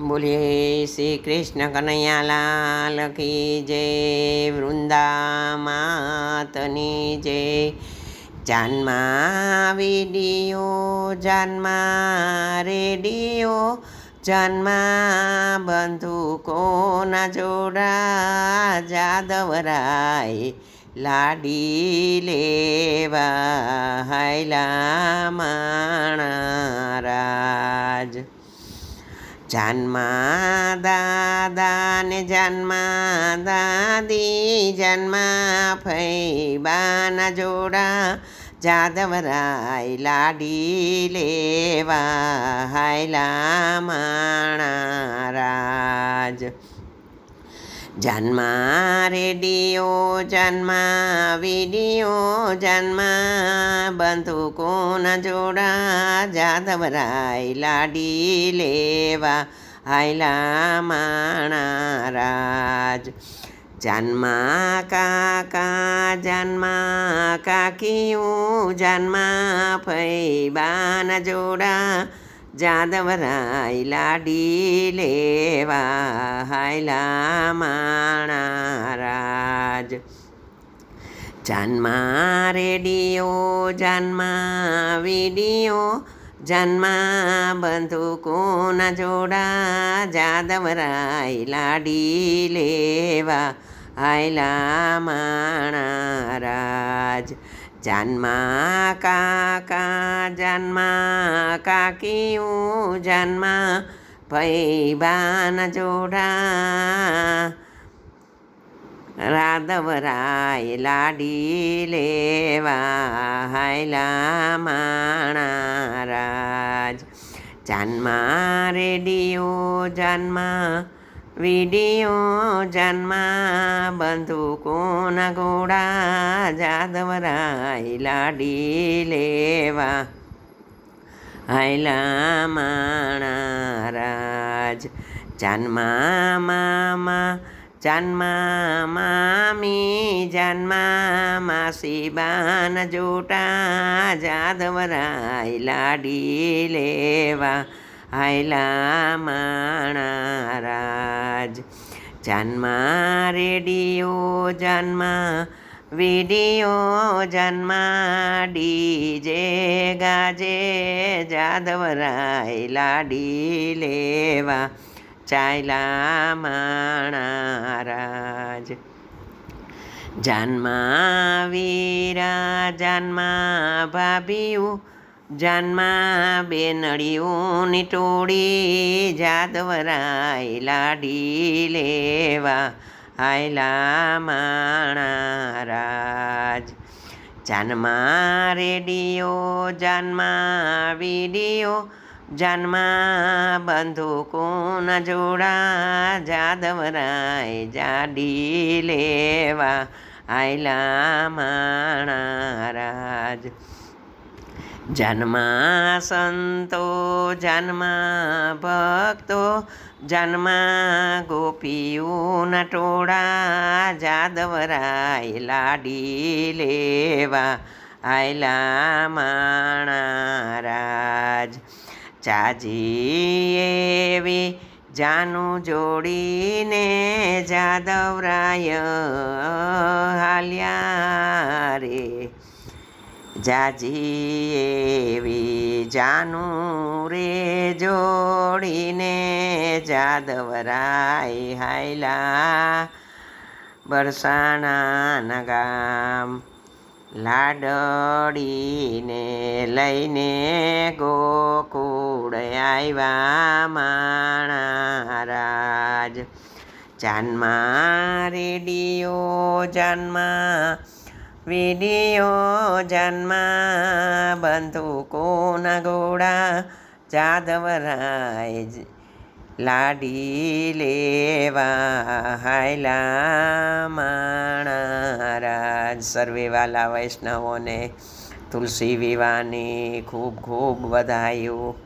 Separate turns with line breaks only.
બોલીએ શ્રી કૃષ્ણ કનૈયાલાલ કી જય વૃંદા માતની જય. જાનમાં વીડિયો, જાનમાં રેડિયો, જાનમાં બંધુકોના જોડા, જાદવરાય લાડી લેવા હાયલા માણા રાજ. જાનમાં દાદા ને જન્મા દાદી જન્મા ફૈબાના જોડા જાદવરાય લાડી લેવા હાયલા માણા રાજ. જન્મા રેડિયો જન્મા વીડિયો જન્મા બંદૂકોના જોડા જાદવરાય લાડી લેવા હાયલા માણા રાજ. જન્મ કાકા, જન્મ કાકીયું જન્મ ફૈબાના જોડા જાદવરાય લાડી લેવા હાયલા માણા રાજ જાનમાં રેડિયો, જાનમાં વિડિયો, જાનમાં બંધુકોના જોડા. જાદવરાય લાડી લેવા હાયલા માણા રાજ જાનમાં કાકા, જાનમાં કાકીયું જાનમાં ભૈબાન જોડા રાધવરાય લાડી લેવા હાયલા માણા રાજ જાનમાં રેડિયો, જાનમાં વીડિયો જન્મા બંદૂકોના ઘોડા જાદવરાય લાડી લેવા. હાયલા માણા રાજ, જાનમાં મામા, જાનમાં મામી, જાનમાં માસી બાન જોટા જાદવરાય લાડી લેવા. હાયલા માણા રાજ જાનમાં રેડિયો, જાનમાં વીડિયો, જાનમાં ડીજે ગાજે જાદવરાય લાડી લેવા ચાયલા માણારાજ. જાનમાં વીરા, જાનમાં ભાભીયું જાનમાં બેનડીઓની ટોળી જાદવરાય લાડી લેવા. હાયલા માણા રાજ. જાનમાં રેડિયો, જાનમાં વીડિયો, જાનમાં બંદૂકોના જોડા જાદવરાય જાડી લેવા. આયલા માણા રાજ. જન્મા સંતો જન્મા ભક્તો જન્મા ગોપીઓના ટોળા જાદવરાય લાડી લેવા, આયલા માણા રાજ ચાજી એવી જાનું જોડીને જાદવરાય હાલ્યા રે. જાજી એવી જાનું રે જોડીને જાદવરાય હાયલા. બરસાણા ગામ લાડડીને લઈને ગોકુળ આવ્યા માણા રાજ. જાનમાં રેડિયો, જાનમાં વીડિયો જન્મા બંદૂકોના ઘોડા જાદવરાય લાડી લેવા હાયલા માણારાજ સર્વે વાલા વૈષ્ણવોને તુલસી વિવાની ખૂબ ખૂબ વધાયું